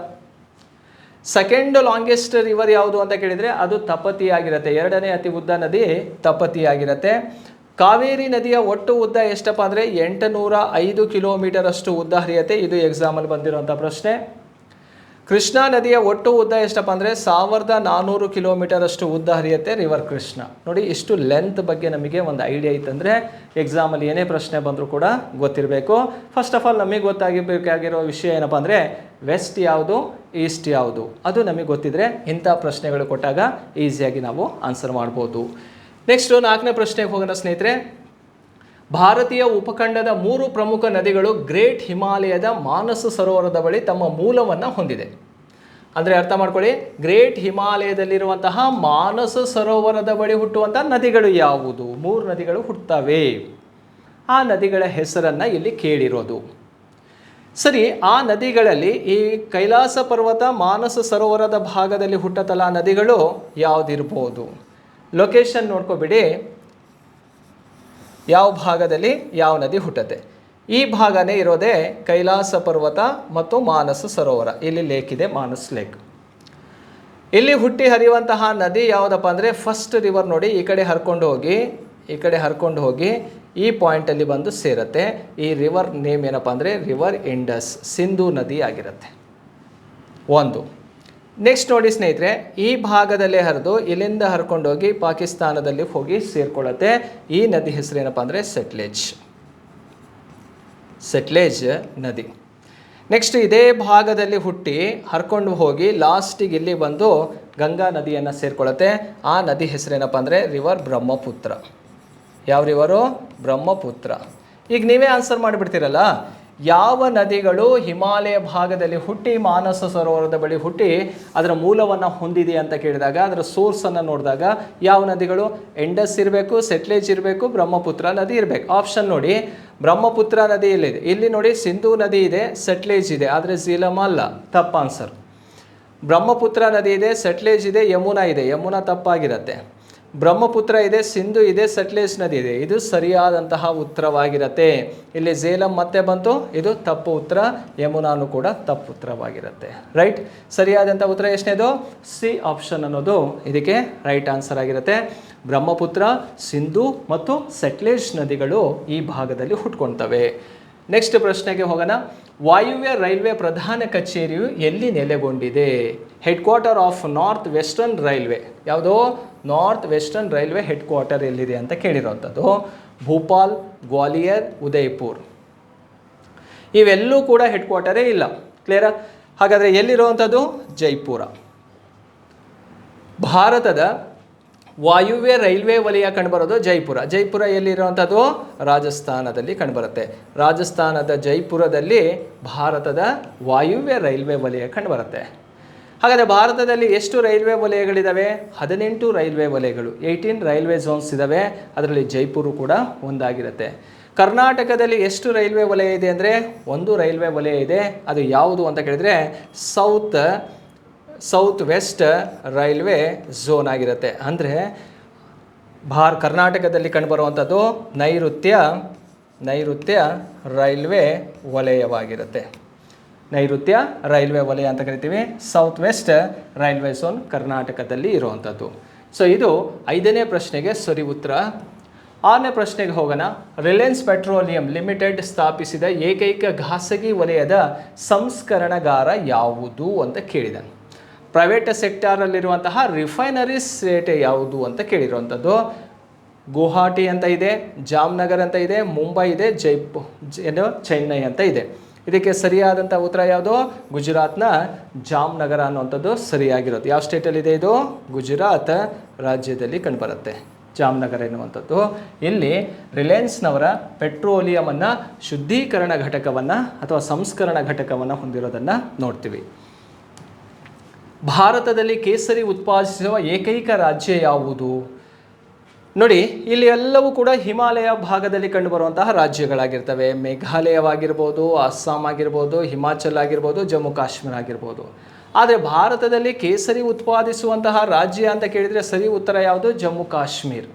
ಸೆಕೆಂಡ್ ಲಾಂಗೆಸ್ಟ್ ರಿವರ್ ಯಾವುದು ಅಂತ ಕೇಳಿದರೆ ಅದು ತಪತಿ ಆಗಿರುತ್ತೆ ಎರಡನೇ ಅತಿ ಉದ್ದ ನದಿ ತಪತಿ ಆಗಿರುತ್ತೆ ಕಾವೇರಿ ನದಿಯ ಒಟ್ಟು ಉದ್ದ ಎಷ್ಟಪ್ಪ ಅಂದರೆ ಎಂಟುನೂರ ಐದು ಕಿಲೋಮೀಟರ್ ಅಷ್ಟು ಉದ್ದ ಹರಿಯುತ್ತೆ. ಇದು ಎಕ್ಸಾಮಲ್ಲಿ ಬಂದಿರುವಂಥ ಪ್ರಶ್ನೆ. ಕೃಷ್ಣಾ ನದಿಯ ಒಟ್ಟು ಉದ್ದ ಎಷ್ಟಪ್ಪ ಅಂದರೆ ಸಾವಿರದ ನಾನ್ನೂರು ಕಿಲೋಮೀಟರ್ ಅಷ್ಟು ಉದ್ದ ಹರಿಯುತ್ತೆ ರಿವರ್ ಕೃಷ್ಣ ನೋಡಿ, ಇಷ್ಟು ಲೆಂತ್ ಬಗ್ಗೆ ನಮಗೆ ಒಂದು ಐಡಿಯಾ ಇತ್ತಂದರೆ ಎಕ್ಸಾಮಲ್ಲಿ ಏನೇ ಪ್ರಶ್ನೆ ಬಂದರೂ ಕೂಡ ಗೊತ್ತಿರಬೇಕು. ಫಸ್ಟ್ ಆಫ್ ಆಲ್ ನಮಗೆ ಗೊತ್ತಾಗಿಬೇಕಾಗಿರೋ ವಿಷಯ ಏನಪ್ಪ ಅಂದರೆ ವೆಸ್ಟ್ ಯಾವುದು ಈಸ್ಟ್ ಯಾವುದು? ಅದು ನಮಗೆ ಗೊತ್ತಿದ್ರೆ ಇಂಥ ಪ್ರಶ್ನೆಗಳು ಕೊಟ್ಟಾಗ ಈಸಿಯಾಗಿ ನಾವು ಆನ್ಸರ್ ಮಾಡ್ಬೋದು. ನೆಕ್ಸ್ಟು ನಾಲ್ಕನೇ ಪ್ರಶ್ನೆಗೆ ಹೋಗೋಣ ಸ್ನೇಹಿತರೆ. ಭಾರತೀಯ ಉಪಖಂಡದ ಮೂರು ಪ್ರಮುಖ ನದಿಗಳು ಗ್ರೇಟ್ ಹಿಮಾಲಯದ ಮಾನಸ ಸರೋವರದ ಬಳಿ ತಮ್ಮ ಮೂಲವನ್ನು ಹೊಂದಿದೆ. ಅಂದರೆ ಅರ್ಥ ಮಾಡ್ಕೊಳ್ಳಿ. ಗ್ರೇಟ್ ಹಿಮಾಲಯದಲ್ಲಿರುವಂತಹ ಮಾನಸ ಸರೋವರದ ಬಳಿ ಹುಟ್ಟುವಂಥ ನದಿಗಳು ಯಾವುದು? ಮೂರು ನದಿಗಳು ಹುಟ್ಟುತ್ತವೆ ಆ ನದಿಗಳ ಹೆಸರನ್ನು ಇಲ್ಲಿ ಕೇಳಿರೋದು. ಸರಿ, ಆ ನದಿಗಳಲ್ಲಿ ಈ ಕೈಲಾಸ ಪರ್ವತ ಮಾನಸ ಸರೋವರದ ಭಾಗದಲ್ಲಿ ಹುಟ್ಟತಲ್ಲ ನದಿಗಳು ಯಾವುದಿರ್ಬೋದು? ಲೊಕೇಶನ್ ನೋಡ್ಕೊಬಿಡಿ. ಯಾವ ಭಾಗದಲ್ಲಿ ಯಾವ ನದಿ ಹುಟ್ಟತ್ತೆ? ಈ ಭಾಗನೇ ಇರೋದೇ ಕೈಲಾಸ ಪರ್ವತ ಮತ್ತು ಮಾನಸ ಸರೋವರ. ಇಲ್ಲಿ ಲೇಕ್ ಇದೆ, ಮಾನಸ್ ಲೇಕ್ ಇಲ್ಲಿ ಹುಟ್ಟಿ ಹರಿಯುವಂತಹ ನದಿ ಯಾವುದಪ್ಪ ಅಂದರೆ ಫಸ್ಟ್ ರಿವರ್ ನೋಡಿ ಈ ಕಡೆ ಹರ್ಕೊಂಡು ಹೋಗಿ, ಈ ಕಡೆ ಹರ್ಕೊಂಡು ಹೋಗಿ ಈ ಪಾಯಿಂಟಲ್ಲಿ ಬಂದು ಸೇರುತ್ತೆ. ಈ ರಿವರ್ ನೇಮ್ ಏನಪ್ಪ ಅಂದರೆ ರಿವರ್ ಇಂಡಸ್ ಸಿಂಧೂ ನದಿ ಆಗಿರುತ್ತೆ. ಒಂದು. ನೆಕ್ಸ್ಟ್ ನೋಡಿ ಸ್ನೇಹಿತರೆ, ಈ ಭಾಗದಲ್ಲೇ ಹರಿದು ಇಲ್ಲಿಂದ ಹರ್ಕೊಂಡೋಗಿ ಪಾಕಿಸ್ತಾನದಲ್ಲಿ ಹೋಗಿ ಸೇರ್ಕೊಳ್ಳುತ್ತೆ. ಈ ನದಿ ಹೆಸರೇನಪ್ಪ ಅಂದರೆ ಸೆಟ್ಲೇಜ್. ಸೆಟ್ಲೇಜ್ ನದಿ. ನೆಕ್ಸ್ಟ್ ಇದೇ ಭಾಗದಲ್ಲಿ ಹುಟ್ಟಿ ಹರ್ಕೊಂಡು ಹೋಗಿ ಲಾಸ್ಟಿಗೆ ಇಲ್ಲಿ ಬಂದು ಗಂಗಾ ನದಿಯನ್ನು ಸೇರ್ಕೊಳ್ಳುತ್ತೆ. ಆ ನದಿ ಹೆಸರೇನಪ್ಪ ಅಂದರೆ ರಿವರ್ ಬ್ರಹ್ಮಪುತ್ರ. ಯಾವ ರಿವರು ಬ್ರಹ್ಮಪುತ್ರ. ಈಗ ನೀವೇ ಆನ್ಸರ್ ಮಾಡಿಬಿಡ್ತೀರಲ್ಲ? ಯಾವ ನದಿಗಳು ಹಿಮಾಲಯ ಭಾಗದಲ್ಲಿ ಹುಟ್ಟಿ ಮಾನಸ ಸರೋವರದ ಬಳಿ ಹುಟ್ಟಿ ಅದರ ಮೂಲವನ್ನು ಹೊಂದಿದೆ ಅಂತ ಕೇಳಿದಾಗ, ಅದರ ಸೋರ್ಸನ್ನು ನೋಡಿದಾಗ ಯಾವ ನದಿಗಳು? ಎಂಡಸ್ ಇರಬೇಕು ಸೆಟ್ಲೇಜ್ ಇರಬೇಕು ಬ್ರಹ್ಮಪುತ್ರ ನದಿ ಇರಬೇಕು. ಆಪ್ಷನ್ ನೋಡಿ ಬ್ರಹ್ಮಪುತ್ರ ನದಿ ಇಲ್ಲಿದೆ ಇಲ್ಲಿ ನೋಡಿ ಸಿಂಧೂ ನದಿ ಇದೆ ಸೆಟ್ಲೇಜ್ ಇದೆ. ಆದರೆ ಝೀಲಮ್ ಅಲ್ಲ. ತಪ್ಪ ಆನ್ಸರ್ ಬ್ರಹ್ಮಪುತ್ರ ನದಿ ಇದೆ ಸೆಟ್ಲೇಜ್ ಇದೆ, ಯಮುನಾ ಇದೆ. ಯಮುನಾ ತಪ್ಪಾಗಿರುತ್ತೆ. ಬ್ರಹ್ಮಪುತ್ರ ಇದೆ, ಸಿಂಧು ಇದೆ ಸಟ್ಲೇಜ್ ನದಿ ಇದೆ. ಇದು ಸರಿಯಾದಂತಹ ಉತ್ತರವಾಗಿರುತ್ತೆ. ಇಲ್ಲಿ ಝೇಲಂ ಮತ್ತೆ ಬಂತು, ಇದು ತಪ್ಪು ಉತ್ತರ, ಯಮುನಾನು ಕೂಡ ತಪ್ಪು ಉತ್ತರವಾಗಿರುತ್ತೆ. ರೈಟ್ ಸರಿಯಾದಂಥ ಉತ್ತರ ಎಷ್ಟನೇದು? ಸಿ ಆಪ್ಷನ್ ಅನ್ನೋದು ಇದಕ್ಕೆ ರೈಟ್ ಆನ್ಸರ್ ಆಗಿರುತ್ತೆ. ಬ್ರಹ್ಮಪುತ್ರ, ಸಿಂಧು ಮತ್ತು ಸಟ್ಲೇಜ್ ನದಿಗಳು ಈ ಭಾಗದಲ್ಲಿ ಹುಟ್ಕೊಳ್ತವೆ ನೆಕ್ಸ್ಟ್ ಪ್ರಶ್ನೆಗೆ ಹೋಗೋಣ. ವಾಯುವ್ಯ ರೈಲ್ವೆ ಪ್ರಧಾನ ಕಚೇರಿಯು ಎಲ್ಲಿ ನೆಲೆಗೊಂಡಿದೆ? Head quarter of north western railway ಯಾವುದೋ? North western railway head quarter ಎಲ್ಲಿದೆ ಅಂತ ಕೇಳಿರೋವಂಥದ್ದು ಭೂಪಾಲ್, ಗ್ವಾಲಿಯರ್, ಉದಯ್ಪುರ್. ಇವೆಲ್ಲೂ ಕೂಡ ಹೆಡ್ ಕ್ವಾರ್ಟರೇ ಇಲ್ಲ. ಕ್ಲಿಯರ ಹಾಗಾದರೆ ಎಲ್ಲಿರುವಂಥದ್ದು ಜೈಪುರ. ಭಾರತದ ವಾಯುವ್ಯ ರೈಲ್ವೆ ವಲಯ ಕಂಡುಬರೋದು ಜೈಪುರ. ಜೈಪುರ ಎಲ್ಲಿರುವಂಥದ್ದು ರಾಜಸ್ಥಾನದಲ್ಲಿ ಕಂಡುಬರುತ್ತೆ. ರಾಜಸ್ಥಾನದ ಜೈಪುರದಲ್ಲಿ ಭಾರತದ ವಾಯುವ್ಯ ರೈಲ್ವೆ ವಲಯ ಕಂಡುಬರುತ್ತೆ. ಹಾಗಾದರೆ ಭಾರತದಲ್ಲಿ ಎಷ್ಟು ರೈಲ್ವೆ ವಲಯಗಳಿದ್ದಾವೆ ಹದಿನೆಂಟು ರೈಲ್ವೆ ವಲಯಗಳು. ಏಯ್ಟೀನ್ ರೈಲ್ವೆ ಝೋನ್ಸ್ ಇದ್ದಾವೆ ಅದರಲ್ಲಿ ಜೈಪುರು ಕೂಡ ಒಂದಾಗಿರುತ್ತೆ. ಕರ್ನಾಟಕದಲ್ಲಿ ಎಷ್ಟು ರೈಲ್ವೆ ವಲಯ ಇದೆ ಅಂದರೆ ಒಂದು ರೈಲ್ವೆ ವಲಯ ಇದೆ. ಅದು ಯಾವುದು ಅಂತ ಕೇಳಿದರೆ south south west railway zone ಆಗಿರುತ್ತೆ. ಅಂದರೆ ಭಾರ್, ಕರ್ನಾಟಕದಲ್ಲಿ ಕಂಡುಬರುವಂಥದ್ದು ನೈಋತ್ಯ ನೈಋತ್ಯ ರೈಲ್ವೆ ವಲಯವಾಗಿರುತ್ತೆ. ನೈಋತ್ಯ ರೈಲ್ವೆ ವಲಯ ಅಂತ ಕರಿತೀವಿ. ಸೌತ್ ವೆಸ್ಟ್ ರೈಲ್ವೆ ಝೋನ್ ಕರ್ನಾಟಕದಲ್ಲಿ ಇರುವಂಥದ್ದು ಸೊ ಇದು ಐದನೇ ಪ್ರಶ್ನೆಗೆ ಸರಿ ಉತ್ತರ. ಆರನೇ ಪ್ರಶ್ನೆಗೆ ಹೋಗೋಣ. ರಿಲಯನ್ಸ್ ಪೆಟ್ರೋಲಿಯಂ ಲಿಮಿಟೆಡ್ ಸ್ಥಾಪಿಸಿದ ಏಕೈಕ ಖಾಸಗಿ ವಲಯದ ಸಂಸ್ಕರಣಗಾರ ಯಾವುದು ಅಂತ ಕೇಳಿದಾನೆ ಪ್ರೈವೇಟ್ ಸೆಕ್ಟಾರಲ್ಲಿರುವಂತಹ ರಿಫೈನರೀಸ್ ರೇಟ್ ಯಾವುದು ಅಂತ ಕೇಳಿರುವಂಥದ್ದು ಗುವಾಹಟಿ ಅಂತ ಇದೆ, ಜಾಮ್ನಗರ್ ಅಂತ ಇದೆ, ಮುಂಬೈ ಇದೆ, ಜೈಪು ಏನು, ಚೆನ್ನೈ ಅಂತ ಇದೆ. ಇದಕ್ಕೆ ಸರಿಯಾದಂಥ ಉತ್ತರ ಯಾವುದು? ಗುಜರಾತ್ನ ಜಾಮ್ನಗರ ಅನ್ನುವಂಥದ್ದು ಸರಿಯಾಗಿರೋದು. ಯಾವ ಸ್ಟೇಟಲ್ಲಿದೆ ಇದು? ಗುಜರಾತ್ ರಾಜ್ಯದಲ್ಲಿ ಕಂಡುಬರುತ್ತೆ. ಜಾಮ್ನಗರ ಎನ್ನುವಂಥದ್ದು. ಇಲ್ಲಿ ರಿಲಯನ್ಸ್ನವರ ಪೆಟ್ರೋಲಿಯಮನ್ನು ಶುದ್ಧೀಕರಣ ಘಟಕವನ್ನು ಅಥವಾ ಸಂಸ್ಕರಣ ಘಟಕವನ್ನು ಹೊಂದಿರೋದನ್ನು ನೋಡ್ತೀವಿ. ಭಾರತದಲ್ಲಿ ಕೇಸರಿ ಉತ್ಪಾದಿಸುವ ಏಕೈಕ ರಾಜ್ಯ ಯಾವುದು? ನೋಡಿ, ಇಲ್ಲಿ ಎಲ್ಲವೂ ಕೂಡ ಹಿಮಾಲಯ ಭಾಗದಲ್ಲಿ ಕಂಡುಬರುವಂತಹ ರಾಜ್ಯಗಳಾಗಿರ್ತವೆ. ಮೇಘಾಲಯವಾಗಿರ್ಬೋದು, ಅಸ್ಸಾಂ ಆಗಿರ್ಬೋದು, ಹಿಮಾಚಲ್ ಆಗಿರ್ಬೋದು, ಜಮ್ಮು ಕಾಶ್ಮೀರ ಆಗಿರ್ಬೋದು. ಆದರೆ ಭಾರತದಲ್ಲಿ ಕೇಸರಿ ಉತ್ಪಾದಿಸುವಂತಹ ರಾಜ್ಯ ಅಂತ ಕೇಳಿದರೆ ಸರಿ ಉತ್ತರ ಯಾವುದು? ಜಮ್ಮು ಕಾಶ್ಮೀರ್.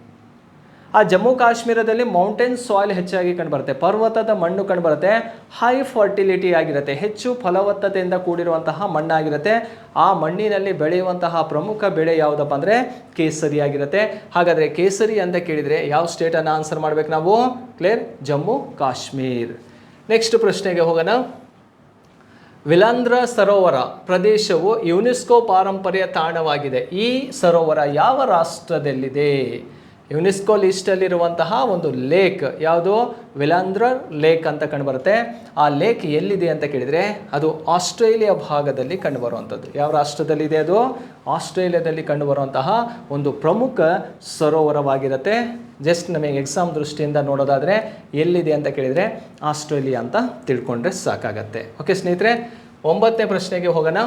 ಆ ಜಮ್ಮು ಕಾಶ್ಮೀರದಲ್ಲಿ ಮೌಂಟೇನ್ ಸಾಯಿಲ್ ಹೆಚ್ಚಾಗಿ ಕಂಡುಬರುತ್ತೆ. ಪರ್ವತದ ಮಣ್ಣು ಕಂಡುಬರುತ್ತೆ. ಹೈ ಫರ್ಟಿಲಿಟಿ ಆಗಿರುತ್ತೆ. ಹೆಚ್ಚು ಫಲವತ್ತತೆಯಿಂದ ಕೂಡಿರುವಂತಹ ಮಣ್ಣಾಗಿರುತ್ತೆ. ಆ ಮಣ್ಣಿನಲ್ಲಿ ಬೆಳೆಯುವಂತಹ ಪ್ರಮುಖ ಬೆಳೆ ಯಾವುದಪ್ಪ ಅಂದರೆ ಕೇಸರಿ ಆಗಿರುತ್ತೆ. ಹಾಗಾದರೆ ಕೇಸರಿ ಅಂತ ಕೇಳಿದರೆ ಯಾವ ಸ್ಟೇಟನ್ನು ಆನ್ಸರ್ ಮಾಡಬೇಕು ನಾವು? ಕ್ಲಿಯರ್ ಜಮ್ಮು ಕಾಶ್ಮೀರ್. ನೆಕ್ಸ್ಟ್ ಪ್ರಶ್ನೆಗೆ ಹೋಗೋಣ. ವಿಲಾಂದ್ರ ಸರೋವರ ಪ್ರದೇಶವು ಯುನೆಸ್ಕೋ ಪಾರಂಪರ್ಯ ತಾಣವಾಗಿದೆ. ಈ ಸರೋವರ ಯಾವ ರಾಷ್ಟ್ರದಲ್ಲಿದೆ? ಯುನೆಸ್ಕೋ ಲಿಸ್ಟಲ್ಲಿರುವಂತಹ ಒಂದು ಲೇಕ್ ಯಾವುದು? ವಿಲಾಂದ್ರ ಲೇಕ್ ಅಂತ ಕಂಡುಬರುತ್ತೆ. ಆ ಲೇಕ್ ಎಲ್ಲಿದೆ ಅಂತ ಕೇಳಿದರೆ ಅದು ಆಸ್ಟ್ರೇಲಿಯಾ ಭಾಗದಲ್ಲಿ ಕಂಡುಬರುವಂಥದ್ದು. ಯಾವ ರಾಷ್ಟ್ರದಲ್ಲಿದೆ ಅದು? ಆಸ್ಟ್ರೇಲಿಯಾದಲ್ಲಿ ಕಂಡುಬರುವಂತಹ ಒಂದು ಪ್ರಮುಖ ಸರೋವರವಾಗಿರುತ್ತೆ. ಜಸ್ಟ್ ನಮಗೆ ಎಕ್ಸಾಮ್ ದೃಷ್ಟಿಯಿಂದ ನೋಡೋದಾದರೆ ಎಲ್ಲಿದೆ ಅಂತ ಕೇಳಿದರೆ ಆಸ್ಟ್ರೇಲಿಯಾ ಅಂತ ತಿಳ್ಕೊಂಡ್ರೆ ಸಾಕಾಗತ್ತೆ. ಓಕೆ ಸ್ನೇಹಿತರೆ, ಒಂಬತ್ತನೇ ಪ್ರಶ್ನೆಗೆ ಹೋಗೋಣ.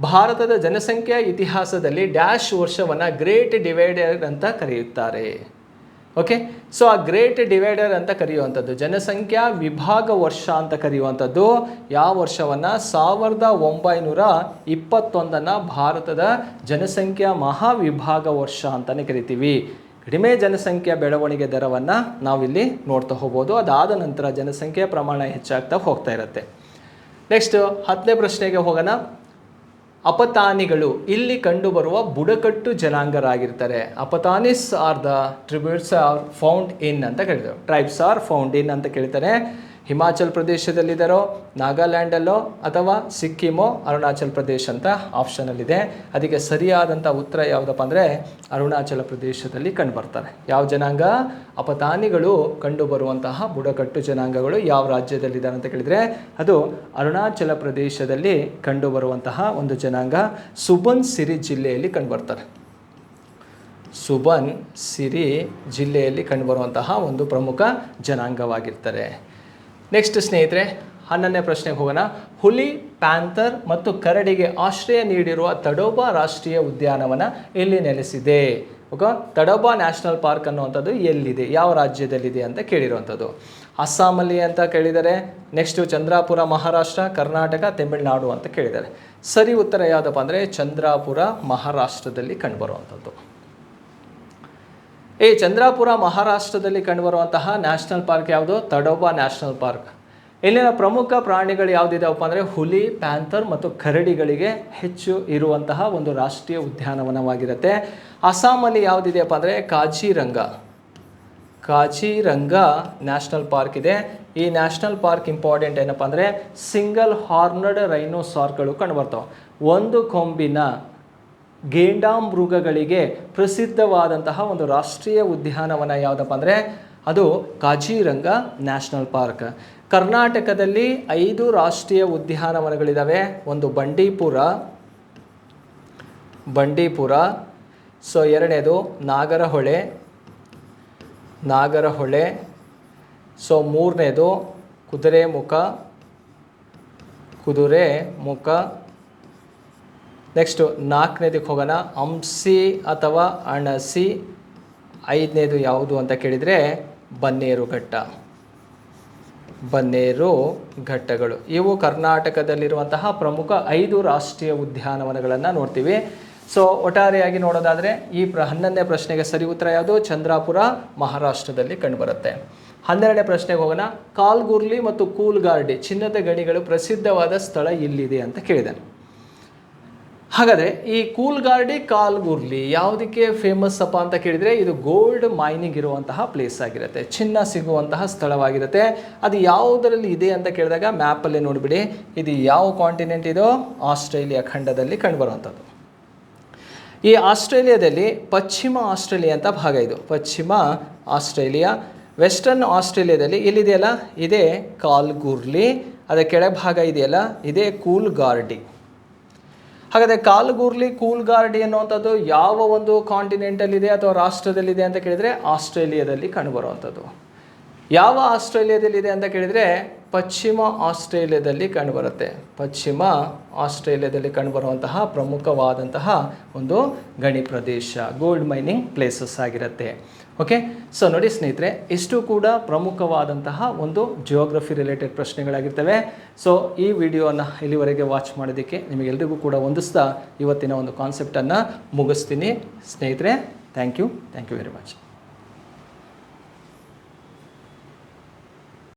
ಭಾರತದ ಜನಸಂಖ್ಯೆಯ ಇತಿಹಾಸದಲ್ಲಿ ಡ್ಯಾಶ್ ವರ್ಷವನ್ನು ಗ್ರೇಟ್ ಡಿವೈಡರ್ ಅಂತ ಕರೆಯುತ್ತಾರೆ. ಓಕೆ ಸೊ ಆ ಗ್ರೇಟ್ ಡಿವೈಡರ್ ಅಂತ ಕರೆಯುವಂಥದ್ದು, ಜನಸಂಖ್ಯಾ ವಿಭಾಗ ವರ್ಷ ಅಂತ ಕರೆಯುವಂಥದ್ದು, ಯಾವ ವರ್ಷವನ್ನು? ಸಾವಿರದ ಒಂಬೈನೂರ ಇಪ್ಪತ್ತೊಂದನ್ನು ಭಾರತದ ಜನಸಂಖ್ಯಾ ಮಹಾವಿಭಾಗ ವರ್ಷ ಅಂತಲೇ ಕರಿತೀವಿ. ಕಡಿಮೆ ಜನಸಂಖ್ಯಾ ಬೆಳವಣಿಗೆ ದರವನ್ನು ನಾವಿಲ್ಲಿ ನೋಡ್ತಾ ಹೋಗ್ಬೋದು. ಅದಾದ ನಂತರ ಜನಸಂಖ್ಯೆಯ ಪ್ರಮಾಣ ಹೆಚ್ಚಾಗ್ತಾ ಹೋಗ್ತಾ ಇರುತ್ತೆ. ನೆಕ್ಸ್ಟ್ ಹತ್ತನೇ ಪ್ರಶ್ನೆಗೆ ಹೋಗೋಣ. ಅಪತಾನಿಗಳು ಇಲ್ಲಿ ಕಂಡುಬರುವ ಬುಡಕಟ್ಟು ಜನಾಂಗರಾಗಿರ್ತಾರೆ. Apatanis are the tributes are found in ಅಂತ ಕೇಳ್ತಾರೆ ಟ್ರೈಬ್ಸ್ ಆರ್ ಫೌಂಡ್ ಇನ್ ಅಂತ ಕೇಳ್ತಾರೆ. ಹಿಮಾಚಲ್ ಪ್ರದೇಶದಲ್ಲಿದ್ದಾರೋ ನಾಗಾಲ್ಯಾಂಡಲ್ಲೋ ಅಥವಾ ಸಿಕ್ಕಿಮೋ, ಅರುಣಾಚಲ್ ಪ್ರದೇಶ್ ಅಂತ ಆಪ್ಷನಲ್ಲಿದೆ ಅದಕ್ಕೆ ಸರಿಯಾದಂಥ ಉತ್ತರ ಯಾವುದಪ್ಪ ಅಂದರೆ ಅರುಣಾಚಲ ಪ್ರದೇಶದಲ್ಲಿ ಕಂಡುಬರ್ತಾರೆ ಯಾವ ಜನಾಂಗ? ಅಪತಾನಿಗಳು ಕಂಡುಬರುವಂತಹ ಬುಡಕಟ್ಟು ಜನಾಂಗಗಳು ಯಾವ ರಾಜ್ಯದಲ್ಲಿದ್ದಾರೆ ಅಂತ ಕೇಳಿದರೆ ಅದು ಅರುಣಾಚಲ ಪ್ರದೇಶದಲ್ಲಿ ಕಂಡುಬರುವಂತಹ ಒಂದು ಜನಾಂಗ ಸುಬನ್ ಸಿರಿ ಜಿಲ್ಲೆಯಲ್ಲಿ ಕಂಡುಬರ್ತಾರೆ ಸುಬನ್ ಸಿರಿ ಜಿಲ್ಲೆಯಲ್ಲಿ ಕಂಡುಬರುವಂತಹ ಒಂದು ಪ್ರಮುಖ ಜನಾಂಗವಾಗಿರ್ತಾರೆ ನೆಕ್ಸ್ಟ್ ಸ್ನೇಹಿತರೆ, ಹನ್ನೊಂದನೇ ಪ್ರಶ್ನೆಗೆ ಹೋಗೋಣ. ಹುಲಿ, ಪ್ಯಾಂಥರ್ ಮತ್ತು ಕರಡಿಗೆ ಆಶ್ರಯ ನೀಡಿರುವ ತಡೋಬಾ ರಾಷ್ಟ್ರೀಯ ಉದ್ಯಾನವನ ಎಲ್ಲಿ ನೆಲೆಸಿದೆ? ಓಕೆ, ತಡೋಬಾ ನ್ಯಾಷನಲ್ ಪಾರ್ಕ್ ಅನ್ನುವಂಥದ್ದು ಎಲ್ಲಿದೆ? ಯಾವ ರಾಜ್ಯದಲ್ಲಿದೆ ಅಂತ ಕೇಳಿರುವಂಥದ್ದು. ಅಸ್ಸಾಮಲ್ಲಿ ಅಂತ ಕೇಳಿದರೆ ನೆಕ್ಸ್ಟು ಚಂದ್ರಾಪುರ, ಮಹಾರಾಷ್ಟ್ರ, ಕರ್ನಾಟಕ, ತಮಿಳುನಾಡು ಅಂತ ಕೇಳಿದ್ದಾರೆ ಸರಿ ಉತ್ತರ ಯಾವುದಪ್ಪ ಅಂದರೆ, ಚಂದ್ರಾಪುರ, ಮಹಾರಾಷ್ಟ್ರದಲ್ಲಿ ಕಂಡುಬರುವಂಥದ್ದು. ಈ ಚಂದ್ರಾಪುರ, ಮಹಾರಾಷ್ಟ್ರದಲ್ಲಿ ಕಂಡುಬರುವಂತಹ ನ್ಯಾಷನಲ್ ಪಾರ್ಕ್ ಯಾವುದು? Tadoba national park. ಇಲ್ಲಿನ ಪ್ರಮುಖ ಪ್ರಾಣಿಗಳು ಯಾವುದಿದಾವಪ್ಪ ಅಂದರೆ ಹುಲಿ, ಪ್ಯಾಂಥರ್ ಮತ್ತು ಕರಡಿಗಳಿಗೆ ಹೆಚ್ಚು ಇರುವಂತಹ ಒಂದು ರಾಷ್ಟ್ರೀಯ ಉದ್ಯಾನವನವಾಗಿರುತ್ತೆ. ಅಸ್ಸಾಮಲ್ಲಿ ಯಾವುದಿದೆಯಪ್ಪ ಅಂದರೆ ಕಾಜಿರಂಗ. ಕಾಜಿರಂಗ ನ್ಯಾಷನಲ್ ಪಾರ್ಕ್ ಇದೆ. ಈ ನ್ಯಾಷನಲ್ ಪಾರ್ಕ್ ಇಂಪಾರ್ಟೆಂಟ್ ಏನಪ್ಪ ಅಂದರೆ ಸಿಂಗಲ್ ಹಾರ್ನಡ್ ರೈನೋಸಾರ್ಗಳು ಕಂಡುಬರ್ತವೆ. ಒಂದು ಕೊಂಬಿನ ಗೇಂಡಾಮೃಗಗಳಿಗೆ ಪ್ರಸಿದ್ಧವಾದಂತಹ ಒಂದು ರಾಷ್ಟ್ರೀಯ ಉದ್ಯಾನವನ ಯಾವುದಪ್ಪ ಅಂದರೆ ಅದು ಕಾಜಿರಂಗ ನ್ಯಾಷನಲ್ ಪಾರ್ಕ್. ಕರ್ನಾಟಕದಲ್ಲಿ ಐದು ರಾಷ್ಟ್ರೀಯ ಉದ್ಯಾನವನಗಳಿದ್ದಾವೆ ಒಂದು ಬಂಡೀಪುರ ಬಂಡೀಪುರ, ಸೊ ಎರಡನೇದು ನಾಗರಹೊಳೆ ನಾಗರಹೊಳೆ, ಸೊ ಮೂರನೇದು ಕುದುರೆಮುಖ ಕುದುರೆ ಮುಖ ನೆಕ್ಸ್ಟು ನಾಲ್ಕನೇದಕ್ಕೆ ಹೋಗೋಣ. ಅಂಸಿ ಅಥವಾ ಅಣಸಿ? ಐದನೇದು ಯಾವುದು ಅಂತ ಕೇಳಿದರೆ ಬನ್ನೇರು ಘಟ್ಟ. ಬನ್ನೇರು ಘಟ್ಟಗಳು. ಇವು ಕರ್ನಾಟಕದಲ್ಲಿರುವಂತಹ ಪ್ರಮುಖ ಐದು ರಾಷ್ಟ್ರೀಯ ಉದ್ಯಾನವನಗಳನ್ನು ನೋಡ್ತೀವಿ. ಸೊ ಒಟ್ಟಾರೆಯಾಗಿ ನೋಡೋದಾದರೆ ಈ ಪ್ರ ಹನ್ನೊಂದನೇ ಪ್ರಶ್ನೆಗೆ ಸರಿ ಉತ್ತರ ಯಾವುದು? ಚಂದ್ರಾಪುರ, ಮಹಾರಾಷ್ಟ್ರದಲ್ಲಿ ಕಂಡುಬರುತ್ತೆ. ಹನ್ನೆರಡನೇ ಪ್ರಶ್ನೆಗೆ ಹೋಗೋಣ. ಕಾಲ್ಗುರ್ಲಿ ಮತ್ತು ಕೂಲ್ಗಾರ್ಡಿ ಚಿನ್ನದ ಗಣಿಗಳು ಪ್ರಸಿದ್ಧವಾದ ಸ್ಥಳ ಇಲ್ಲಿದೆ ಅಂತ ಕೇಳಿದೆ. ಹಾಗಾದರೆ ಈ ಕೂಲ್ಗಾರ್ಡಿ, ಕಾಲ್ಗುರ್ಲಿ ಯಾವುದಕ್ಕೆ ಫೇಮಸ್ ಅಪ್ಪ ಅಂತ ಕೇಳಿದರೆ ಇದು ಗೋಲ್ಡ್ ಮೈನಿಂಗ್ ಇರುವಂತಹ ಪ್ಲೇಸ್ ಆಗಿರುತ್ತೆ. ಚಿನ್ನ ಸಿಗುವಂತಹ ಸ್ಥಳವಾಗಿರುತ್ತೆ. ಅದು ಯಾವುದರಲ್ಲಿ ಇದೆ ಅಂತ ಕೇಳಿದಾಗ ಮ್ಯಾಪಲ್ಲಿ ನೋಡಿಬಿಡಿ. ಇದು ಯಾವ ಕಾಂಟಿನೆಂಟ್ ಇದೋ? ಆಸ್ಟ್ರೇಲಿಯಾ ಖಂಡದಲ್ಲಿ ಕಂಡುಬರುವಂಥದ್ದು. ಈ ಆಸ್ಟ್ರೇಲಿಯಾದಲ್ಲಿ ಪಶ್ಚಿಮ ಆಸ್ಟ್ರೇಲಿಯಾ ಅಂತ ಭಾಗ ಇದು. ಪಶ್ಚಿಮ ಆಸ್ಟ್ರೇಲಿಯಾ ವೆಸ್ಟರ್ನ್ ಆಸ್ಟ್ರೇಲಿಯಾದಲ್ಲಿ ಎಲ್ಲಿದೆಯಲ್ಲ? ಇದೇ ಕಾಲ್ಗುರ್ಲಿ. ಅದರ ಕೆಳಭಾಗ ಇದೆಯಲ್ಲ? ಇದೇ ಕೂಲ್ಗಾರ್ಡಿ. ಹಾಗಾದರೆ ಕಾಲ್ಗೂರ್ಲಿ ಕೂಲ್ಗಾರ್ಡಿ ಅನ್ನುವಂಥದ್ದು ಯಾವ ಒಂದು ಕಾಂಟಿನೆಂಟಲ್ಲಿದೆ ಅಥವಾ ರಾಷ್ಟ್ರದಲ್ಲಿದೆ ಅಂತ ಕೇಳಿದರೆ ಆಸ್ಟ್ರೇಲಿಯಾದಲ್ಲಿ ಕಂಡುಬರುವಂಥದ್ದು. ಯಾವ ಆಸ್ಟ್ರೇಲಿಯಾದಲ್ಲಿದೆ ಅಂತ ಕೇಳಿದರೆ ಪಶ್ಚಿಮ ಆಸ್ಟ್ರೇಲಿಯಾದಲ್ಲಿ ಕಂಡುಬರುತ್ತೆ. ಪಶ್ಚಿಮ ಆಸ್ಟ್ರೇಲಿಯಾದಲ್ಲಿ ಕಂಡುಬರುವಂತಹ ಪ್ರಮುಖವಾದಂತಹ ಒಂದು ಗಣಿ ಪ್ರದೇಶ ಗೋಲ್ಡ್ ಮೈನಿಂಗ್ ಪ್ಲೇಸಸ್ ಆಗಿರುತ್ತೆ. ಓಕೆ ಸೊ ನೋಡಿ ಸ್ನೇಹಿತರೆ, ಇಷ್ಟು ಕೂಡ ಪ್ರಮುಖವಾದಂತಹ ಒಂದು ಜಿಯೋಗ್ರಫಿ ರಿಲೇಟೆಡ್ ಪ್ರಶ್ನೆಗಳಾಗಿರ್ತವೆ. ಸೊ ಈ ವಿಡಿಯೋನ ಇಲ್ಲಿವರೆಗೆ ವಾಚ್ ಮಾಡೋದಕ್ಕೆ ನಿಮಗೆಲ್ರಿಗೂ ಕೂಡ ಹೊಂದಿಸ್ತಾ ಇವತ್ತಿನ ಒಂದು ಕಾನ್ಸೆಪ್ಟನ್ನು ಮುಗಿಸ್ತೀನಿ. ಸ್ನೇಹಿತರೆ thank you thank you very much